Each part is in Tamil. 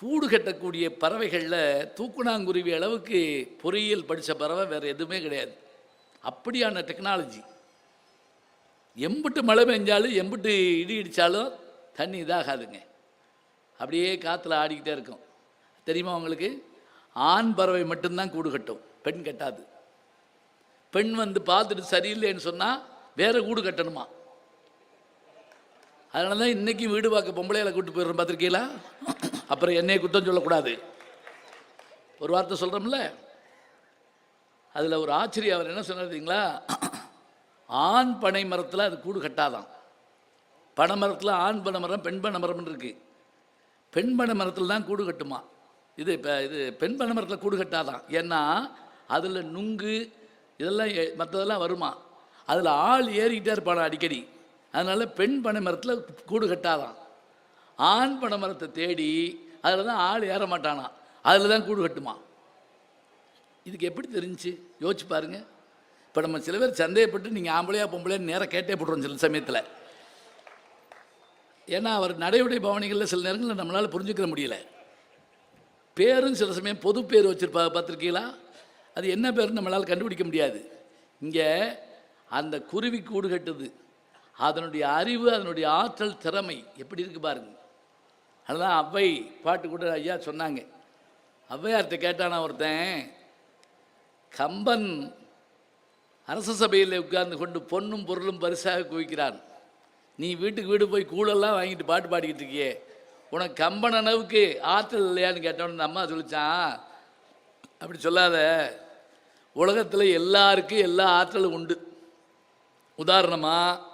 கூடு கட்டக்கூடிய பறவைகளில் தூக்குனாங்குருவி அளவுக்கு பொறியியல் படித்த பறவை வேறு எதுவுமே கிடையாது. அப்படியான டெக்னாலஜி எம்பிட்டு மழை பெஞ்சாலும் எம்பிட்டு இடி இடித்தாலும் தண்ணி இதாகாதுங்க. அப்படியே காற்றுல ஆடிக்கிட்டே இருக்கும். தெரியுமா உங்களுக்கு? ஆண் பறவை மட்டும்தான் கூடு கட்டும். பெண் கட்டாது. பெண் வந்து பார்த்துட்டு சரியில்லைன்னு சொன்னால் வேறு கூடு கட்டணுமா? அதனால தான் இன்றைக்கி வீடு பார்க்க பொம்பளையில கூட்டு போயிடுறோம் பார்த்துருக்கீங்களா? அப்புறம் என்னைய குத்தம் சொல்லக்கூடாது. ஒரு வார்த்தை சொல்கிறோம்ல அதில் ஒரு ஆச்சரியம் அவர் என்ன சொன்னாருங்களா ஆண் பனை மரத்தில் அது கூடு கட்டாதான். பனை மரத்தில் ஆண் பனை மரம் பெண் பனை மரம்னு இருக்கு. பெண் பனை மரத்தில் தான் கூடு கட்டுமா? இது இப்போ இது பெண் பனை மரத்தில் கூடு கட்டாதான். ஏன்னா அதில் நுங்கு இதெல்லாம் மற்றதெல்லாம் வருமா? அதில் ஆள் ஏறிக்கிட்டே இருப்பானா அடிக்கடி? அதனால் பெண் பனை மரத்தில் கூடு கட்டாதான். ஆண் பனை மரத்தை தேடி அதில் தான் ஆள் ஏற மாட்டானா. அதில் தான் கூடு கட்டுமா? இதுக்கு எப்படி தெரிஞ்சுச்சு யோசிச்சு பாருங்க. இப்போ நம்ம சில பேர் சந்தேகப்பட்டு நீங்கள் ஆம்பளையா பொம்பளையா நேராக கேட்டே போட்டுருவோம் சில சமயத்தில். ஏன்னா அவர் நடைமுறை பவனிகளில் சில நேரங்களில் நம்மளால் புரிஞ்சுக்கிற முடியல. பேரும் சில சமயம் பொது பேர் வச்சுருப்பா பார்த்துருக்கீங்களா? அது என்ன பேருன்னு நம்மளால் கண்டுபிடிக்க முடியாது. இங்கே அந்த குருவி கூடு கட்டுது. அதனுடைய அறிவு அதனுடைய ஆற்றல் திறமை எப்படி இருக்கு பாருங்க. அதுதான் அவ்வை பாட்டு கூட ஐயா சொன்னாங்க. ஔவையார்கிட்ட கேட்டானா ஒருத்தன் கம்பன் அரச சபையில் உட்கார்ந்து கொண்டு பொண்ணும் பொருளும் பரிசாக குவிக்கிறான். நீ வீட்டுக்கு வீடு போய் கூழெல்லாம் வாங்கிட்டு பாட்டு பாடிக்கிட்டு இருக்கியே. உனக்கு கம்பன் அளவுக்கு ஆற்றல் இல்லையான்னு கேட்டோன்னு அம்மா சொல்லிச்சான் அப்படி சொல்லாத. உலகத்தில் எல்லாருக்கும் எல்லா ஆற்றலும் உண்டு. உதாரணமாக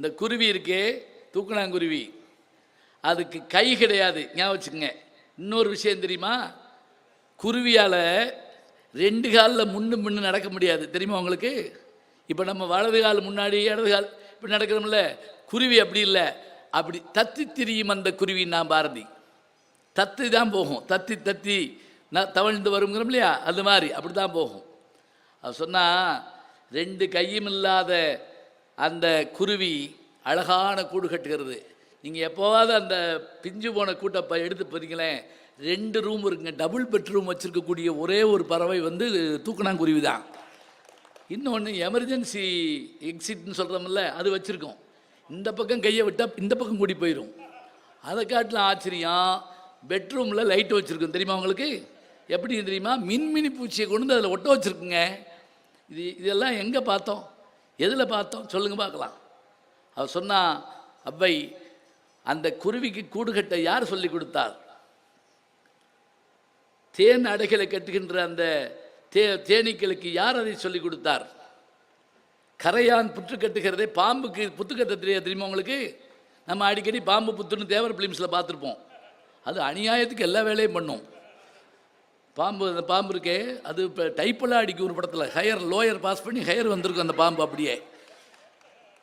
இந்த குருவி இருக்கே தூக்கணாங்குருவி அதுக்கு கை கிடையாது. ஞாபகம் வச்சுக்கோங்க. இன்னொரு விஷயம் தெரியுமா? குருவியால் ரெண்டு காலில் முன்னு முன்னு நடக்க முடியாது. தெரியுமா உங்களுக்கு? இப்போ நம்ம வலது கால் முன்னாடி இடது கால் இப்படி நடக்கிறோம்ல. குருவி அப்படி இல்லை. அப்படி தத்தி திரியும் அந்த குருவி நான் பாரதி. தத்தி தான் போகும். தத்தி தத்தி. நான் தவழ்ந்து வருங்கிறோம் இல்லையா? அது மாதிரி. அப்படி தான் போகும். அது சொன்னால் ரெண்டு கையும் இல்லாத அந்த குருவி அழகான கூடு கட்டுகிறது. நீங்கள் எப்போவாவது அந்த பிஞ்சு போன கூட்டப்ப எடுத்து பார்த்தீங்களேன் ரெண்டு ரூம் இருக்குங்க. டபுள் பெட்ரூம் வச்சுருக்கக்கூடிய ஒரே ஒரு பறவை வந்து தூக்கணாங்குருவி தான். இன்னொன்று எமர்ஜென்சி எக்ஸிட்னு சொல்கிறோம்ல அது வச்சுருக்கோம். இந்த பக்கம் கையை விட்டால் இந்த பக்கம் கூடி போயிடும் அதை காட்டிலும் ஆச்சரியம். பெட்ரூமில் லைட் வச்சுருக்கோம். தெரியுமா உங்களுக்கு? எப்படி தெரியுமா? மின்மினி பூச்சியை கொண்டு வந்து அதில் ஒட்ட வச்சுருக்குங்க. இது இதெல்லாம் எங்கே பார்த்தோம்? எதில் பார்த்தோம்? சொல்லுங்க பார்க்கலாம். அவர் சொன்னால் அவ்வை அந்த குருவிக்கு கூடு கட்ட யார் சொல்லி கொடுத்தார்? தேன் அடைகளை கட்டுகின்ற அந்த தே தேனீக்களுக்கு யார் அதை சொல்லி கொடுத்தார்? கரையான் புற்று கட்டுகிறதே பாம்புக்கு புத்து கட்ட தெரியாது தெரியுமா உங்களுக்கு? நம்ம அடிக்கடி பாம்பு புத்துன்னு தேவர் பிலிம்ஸில் பார்த்துருப்போம். அது அநியாயத்துக்கு எல்லா வேலையும் பண்ணும். பாம்பு அந்த பாம்பு இருக்கே அது இப்போ டைப்பெல்லாம் அடிக்கும் ஒரு படத்தில். ஹையர் லோயர் பாஸ் பண்ணி ஹையர் வந்திருக்கும் அந்த பாம்பு அப்படியே.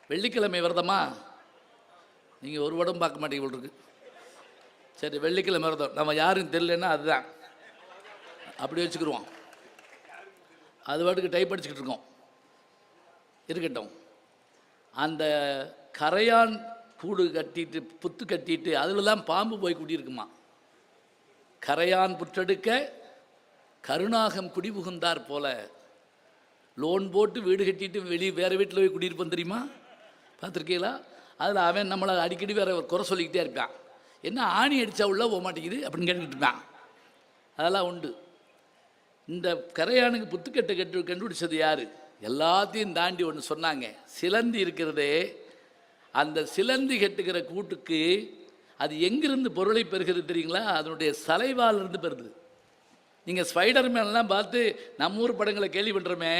வெள்ளிக்கிழமை விரதமா? நீங்கள் ஒரு படம் பார்க்க மாட்டீங்க இருக்கு. சரி வெள்ளிக்கிழமை விரதம். நம்ம யாரும் தெரியலன்னா அதுதான். அப்படி வச்சுக்கிடுவோம் அது பாட்டுக்கு டைப் அடிச்சுக்கிட்டு இருக்கோம். இருக்கட்டும். அந்த கரையான் கூடு கட்டிட்டு புத்து கட்டிட்டு அதில் தான் பாம்பு போய் குடியிருக்குமா? கரையான் புற்றெடுக்க கருணாகம் குடிபுகுந்தார் போல. லோன் போட்டு வீடு கட்டிட்டு வெளியே வேறு வீட்டில் போய் குடியிருப்போம் தெரியுமா? பார்த்துருக்கீங்களா? அதில் அவன் நம்மளை அடிக்கடி வேற குறை சொல்லிக்கிட்டே இருப்பான். என்ன ஆணி அடித்தா உள்ள போக மாட்டேங்குது அப்படின்னு கேட்டுக்கிட்டு இருப்பான். அதெல்லாம் உண்டு. இந்த கரையானுக்கு புத்துக்கட்டை கட்டு கண்டுபிடிச்சது யார்? எல்லாத்தையும் தாண்டி ஒன்று சொன்னாங்க. சிலந்தி இருக்கிறதே அந்த சிலந்தி கட்டுக்கிற கூட்டுக்கு அது எங்கிருந்து பொருளை பெறுகிறது தெரியுங்களா? அதனுடைய சலைவாலிருந்து பெறுது. நீங்கள் ஸ்பைடர்மேன்லாம் பார்த்து நம்ம ஊர் படங்களை கேள்வி பண்ணுறோமே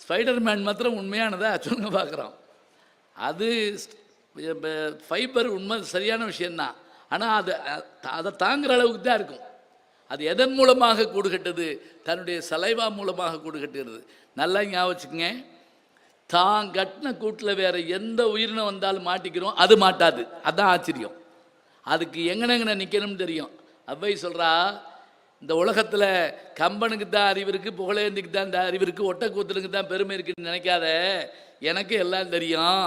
ஸ்பைடர்மேன் மாத்திரம் உண்மையானதா சொல்லுங்க பார்க்குறோம் அது ஃபைபர் உண்மை சரியான விஷயந்தான் ஆனால் அது அதை தாங்குற அளவுக்கு தான் இருக்கும். அது எதன் மூலமாக கூடுகட்டுது? தன்னுடைய சலைவா மூலமாக கூடுகட்டுகிறது. நல்லா ஞாபகம் வச்சுக்கோங்க தான் கட்டின கூட்டில் வேற எந்த உயிரினம் வந்தாலும் மாட்டிக்கிறோம் அது மாட்டாது. அதுதான் ஆச்சரியம். அதுக்கு எங்கனெங்கன நிற்கணும்னு தெரியும். அவ்வை சொல்கிறா இந்த உலகத்தில் கம்பனுக்கு தான் அறிவு இருக்குது புகழேந்திக்கு தான் இந்த அறிவு இருக்குது ஒட்டக்கூத்தலுக்கு தான் பெருமை இருக்குன்னு நினைக்காத. எனக்கு எல்லாம் தெரியும்.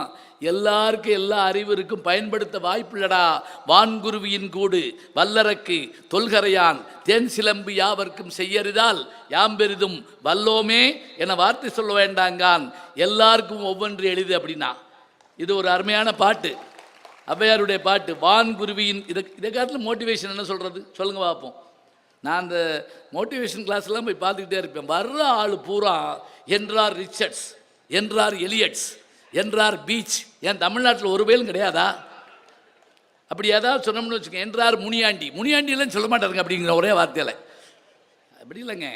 எல்லாருக்கும் எல்லா அறிவு இருக்கும். பயன்படுத்த வாய்ப்பில்லடா. வான்குருவியின் கூடு வல்லரக்கு தொல்கரையான் தேன் சிலம்பு யாவர்க்கும் செய்யறிதால் யாம் பெரிதும் வல்லோமே என வார்த்தை சொல்ல வேண்டாங்கான். எல்லாருக்கும் ஒவ்வொன்று எளிது அப்படின்னா. இது ஒரு அருமையான பாட்டு. ஔவையாருடைய பாட்டு வான்குருவியின் இதை இதை காலத்தில் மோட்டிவேஷன் என்ன சொல்கிறது சொல்லுங்கள் பார்ப்போம். நான் அந்த மோட்டிவேஷன் கிளாஸ்லாம் போய் பார்த்துக்கிட்டே இருப்பேன். வர்ற ஆள் பூரா என்றார் ரிச்சர்ட்ஸ் என்றார் எலியட்ஸ் என்றார் பீச். ஏன் தமிழ்நாட்டில் ஒரு பேரும் கிடையாதா? அப்படி ஏதாவது சொன்னோம்னு வச்சுக்கோங்க. என்றார் முனியாண்டி. முனியாண்டிலாம் சொல்ல மாட்டாருங்க அப்படிங்கிற ஒரே வார்த்தையில். அப்படி இல்லைங்க.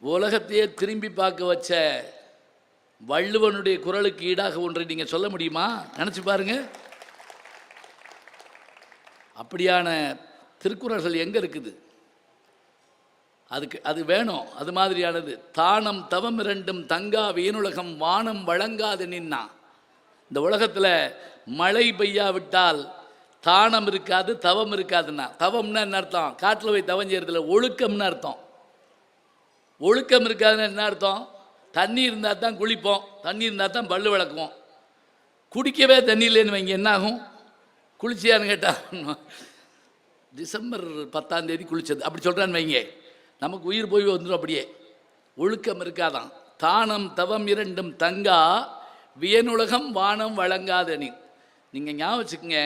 உலகத்தையே திரும்பி பார்க்க வச்ச வள்ளுவனுடைய குரலுக்கு ஈடாக ஒன்றை நீங்கள் சொல்ல முடியுமா? நினச்சி பாருங்க. அப்படியான திருக்குறள்கள் எங்கே இருக்குது? அதுக்கு அது வேணும். அது மாதிரியானது. தானம் தவம் இரண்டும் தங்கா வீணுலகம் வானம் வழங்காது நின்னா. இந்த உலகத்தில் மழை பெய்யாவிட்டால் தானம் இருக்காது தவம் இருக்காதுன்னா. தவம்னா என்ன அர்த்தம்? காட்டில் போய் தவம் செய்யறதுல ஒழுக்கம்னு அர்த்தம். ஒழுக்கம் இருக்காதுன்னு என்ன அர்த்தம்? தண்ணி இருந்தால் தான் குளிப்போம். தண்ணி இருந்தால் தான் பல்லு விளக்குவோம். குடிக்கவே தண்ணி இல்லைன்னு வைங்க என்ன ஆகும் குளிச்சியான்னு கேட்டால் டிசம்பர் பத்தாம் தேதி குளிச்சது. அப்படி சொல்கிறான்னு வைங்க. நமக்கு உயிர் போய் வந்துடும் அப்படியே. ஒழுக்கம் இருக்காதான். தானம் தவம் இரண்டும் தங்கா வியனுலகம் வானம் வழங்காதனி. நீங்கள் ஞாபகம் வச்சுக்கோங்க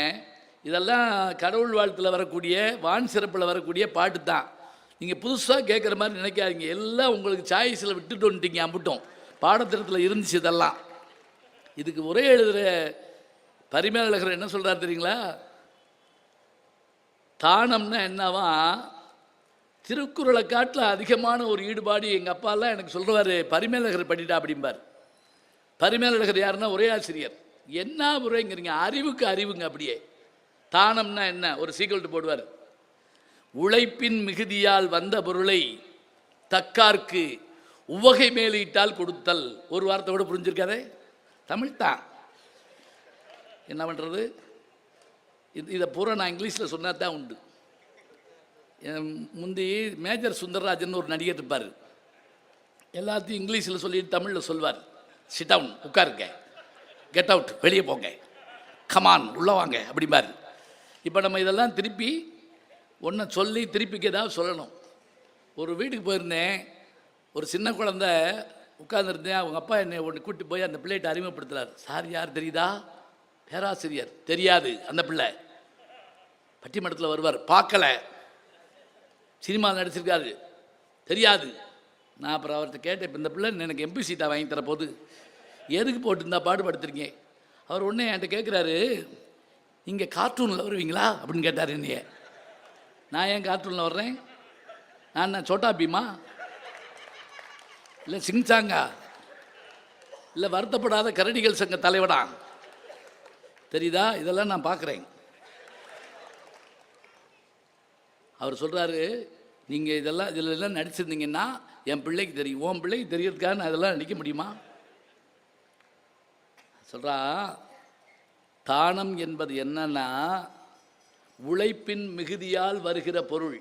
இதெல்லாம் கடவுள் வாழ்த்தில் வரக்கூடிய வான் சிறப்பில் வரக்கூடிய பாட்டு தான் நீங்கள் புதுசாக கேட்குற மாதிரி நினைக்காதீங்க. எல்லாம் உங்களுக்கு சாய்ஸில் விட்டுட்டு வந்துட்டீங்க அம்பிட்டோம். பாடத்திட்டத்தில் இருந்துச்சு இதெல்லாம். இதுக்கு ஒரே எழுதுகிற பரிமேலழகர் என்ன சொல்கிறார் தெரியுங்களா? தானம்னா என்னவா? திருக்குறளை காட்டில் அதிகமான ஒரு ஈடுபாடு எங்கள் அப்பாலாம் எனக்கு சொல்கிறாரு பரிமேலகர் படிட்டா அப்படிம்பார். பரிமேலழகர் யாருன்னா ஒரே ஆசிரியர். என்ன உரைங்கிறீங்க அறிவுக்கு அறிவுங்க அப்படியே. தானம்னா என்ன? ஒரு சீக்கிரட்டு போடுவார். உழைப்பின் மிகுதியால் வந்த பொருளை தக்கார்க்கு உவகை மேலிட்டால் கொடுத்தல். ஒரு வார்த்தை கூட புரிஞ்சிருக்காதே? தமிழ் தான் என்ன பண்ணுறது இது இதை பூரா நான் இங்கிலீஷில் சொன்னா தான் உண்டு. முந்தி மேஜர் சுந்தரராஜன் ஒரு நடிகர் இருப்பார். எல்லாத்தையும் இங்கிலீஷில் சொல்லி தமிழில் சொல்வார். சிட் டவுன் உட்காருங்க. கெட் அவுட் வெளியே போங்க. கமான் உள்ளே வாங்க அப்படிம்பார். இப்போ நம்ம இதெல்லாம் திருப்பி ஒன்றை சொல்லி திருப்பிக்கு ஏதாவது சொல்லணும். ஒரு வீட்டுக்கு போயிருந்தேன். ஒரு சின்ன குழந்த உட்காந்துருந்தேன் அவங்க அப்பா என்னை ஒன்று கூட்டி போய் அந்த பிள்ளைகிட்ட அறிமுகப்படுத்துறார். சார் யார் தெரியுதா? பேராசிரியர். தெரியாது. அந்த பிள்ளை பட்டிமன்றத்தில் வருவார். பார்க்கல. சினிமா நடிச்சிருக்காரு. தெரியாது. நான் அப்புறம் அவர்கிட்ட கேட்டேன் இப்போ இந்த பிள்ளை எனக்கு எம்பி சீட்டா வாங்கி தர போது எதுக்கு போட்டிருந்தா பாடுபடுத்துறீங்க அவர் உடனே என்கிட்ட கேட்குறாரு நீங்கள் கார்ட்டூனில் வருவீங்களா? அப்படின்னு கேட்டார் என்னைய. நான் ஏன் கார்ட்டூனில் வர்றேன்? நான் என்ன சோட்டா பீமா? இல்லை சிங்சாங்கா இல்லை வருத்தப்படாத கரடிகள் சங்க தலைவனா? தெரியுதா? இதெல்லாம் நான் பார்க்குறேன் அவர் சொல்கிறாரு நீங்கள் இதெல்லாம் இதில் எல்லாம் நடிச்சிருந்தீங்கன்னா என் பிள்ளைக்கு தெரியும். உன் பிள்ளைக்கு தெரியறதுக்காக நான் இதெல்லாம் நடிக்க முடியுமா? சொல்கிறா தானம் என்பது என்னன்னா உழைப்பின் மிகுதியால் வருகிற பொருள்.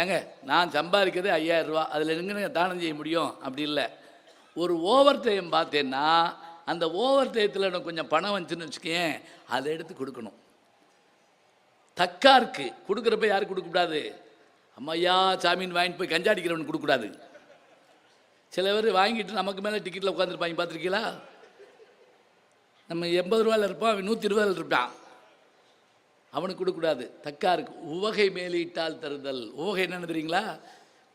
ஏங்க நான் சம்பாதிக்கிறது ஐயாயிரம் ரூபா அதில் எங்கே தானம் செய்ய முடியும்? அப்படி இல்லை. ஒரு ஓவர் டைம் பார்த்தேன்னா அந்த ஓவர் டயத்தில் எனக்கு கொஞ்சம் பணம் வந்துச்சுன்னு வச்சுக்கேன் அதை எடுத்து கொடுக்கணும். தக்காருக்கு கொடுக்குறப்ப யாரும் கொடுக்கக்கூடாது அம்மையா சாமீன் வாங்கிட்டு போய் கஞ்சா அடிக்கிறவனுக்கு கொடுக்கக்கூடாது சில பேர் வாங்கிட்டு நமக்கு மேலே டிக்கெட்டில் உட்காந்துருப்பாங்க பார்த்துருக்கீங்களா? நம்ம எண்பது ரூபாயில் இருப்போம் அவன் நூற்றி இருபதில் இருப்பான். அவனுக்கு கொடுக்கக்கூடாது தக்காருக்கு உவகை மேலீட்டால் தருதல். உவகை என்னன்னு தெரியுங்களா?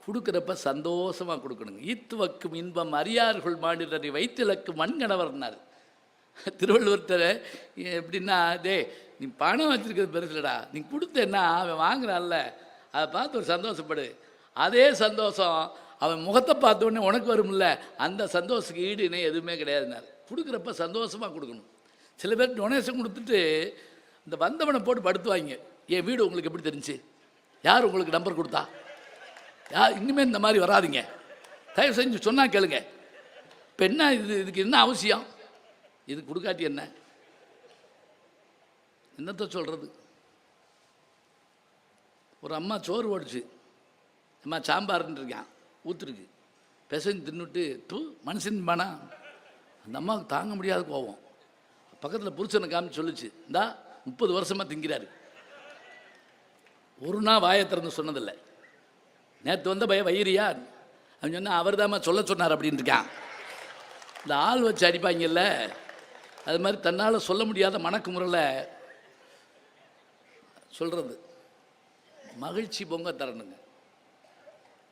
கொடுக்குறப்ப சந்தோஷமாக கொடுக்கணுங்க ஈத்துவக்கும் இன்பம் அறியார்கள் மாநிலரை வைத்திலக்கு மண்கணவர்னார் திருவள்ளுவர்த்தர் எப்படின்னா டே நீ பணம் வச்சுருக்கிறது பெருசுலடா. நீ கொடுத்தேன்னா அவன் வாங்குறான்ல. அதை பார்த்து ஒரு சந்தோஷப்படு. அதே சந்தோஷம் அவன் முகத்தை பார்த்த உடனே உனக்கு வரும்ல. அந்த சந்தோஷத்துக்கு ஈடு இணை எதுவுமே கிடையாதுனார். கொடுக்குறப்ப சந்தோஷமாக கொடுக்கணும். சில பேர் டொனேஷன் கொடுத்துட்டு இந்த வந்தவனை போட்டு படுத்துவாங்க. என் வீடு உங்களுக்கு எப்படி தெரிஞ்சு? யார் உங்களுக்கு நம்பர் கொடுத்தா? யார் இனிமேல் இந்த மாதிரி வராதிங்க. தயவு செஞ்சு சொன்னால் கேளுங்க. இப்போ என்ன இது? இதுக்கு என்ன அவசியம்? இது கொடுக்காட்டி என்ன? என்னத்தை சொல்கிறது ஒரு அம்மா சோறு ஓடிச்சு அம்மா சாம்பார்ன்னு இருக்கான் ஊத்துருக்கு. பிசைஞ்சு தின்னுட்டு தூ மனுஷன் பானா அந்த அம்மாவுக்கு தாங்க முடியாத கோவம் பக்கத்தில் புருஷனை காமிச்சு சொல்லுச்சு இந்தா முப்பது வருஷமாக திங்கிறாரு. ஒரு நாள் வாயை திறந்து சொன்னதில்லை. நேற்று வந்த பய வயிறியா? அப்படின்னு சொன்னால் அவர் சொல்ல சொன்னார் அப்படின்னு இருக்கான். இந்த ஆள் வச்சு அடிப்பாங்கல்ல அது மாதிரி தன்னால் சொல்ல முடியாத மணக்கு முறையில் சொல்கிறது மகிழ்ச்சி பொங்க தரணுங்க.